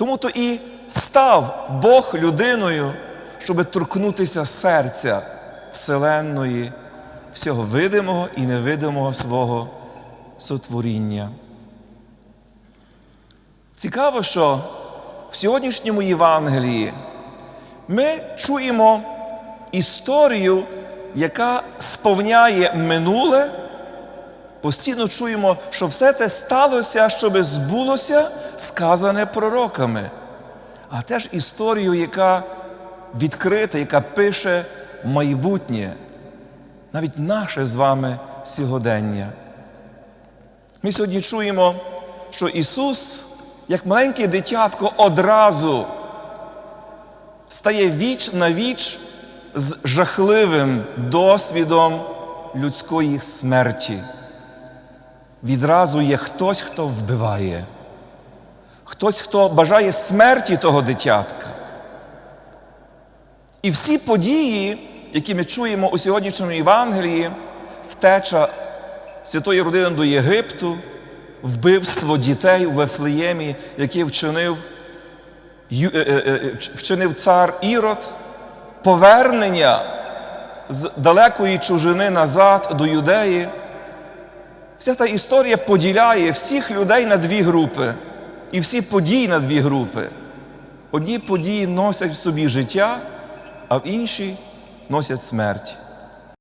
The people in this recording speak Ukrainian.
Тому то і став Бог людиною, щоб торкнутися серця Вселенної, всього видимого і невидимого свого сотворіння. Цікаво, що в сьогоднішньому Євангелії ми чуємо історію, яка сповняє минуле. Постійно чуємо, що все те сталося, щоб збулося, сказане пророками. А теж історію, яка відкрита, яка пише майбутнє, навіть наше з вами сьогодення. Ми сьогодні чуємо, що Ісус, як маленьке дитятко, одразу стає віч на віч з жахливим досвідом людської смерті. Відразу є хтось, хто вбиває, хтось, хто бажає смерті того дитятка. І всі події, які ми чуємо у сьогоднішньому Євангелії, втеча святої родини до Єгипту, вбивство дітей у Вифлеємі, яке вчинив, е, е, е, вчинив цар Ірод, повернення з далекої чужини назад до Юдеї. Вся та історія поділяє всіх людей на дві групи і всі події на дві групи. Одні події носять в собі життя, а в інші носять смерть.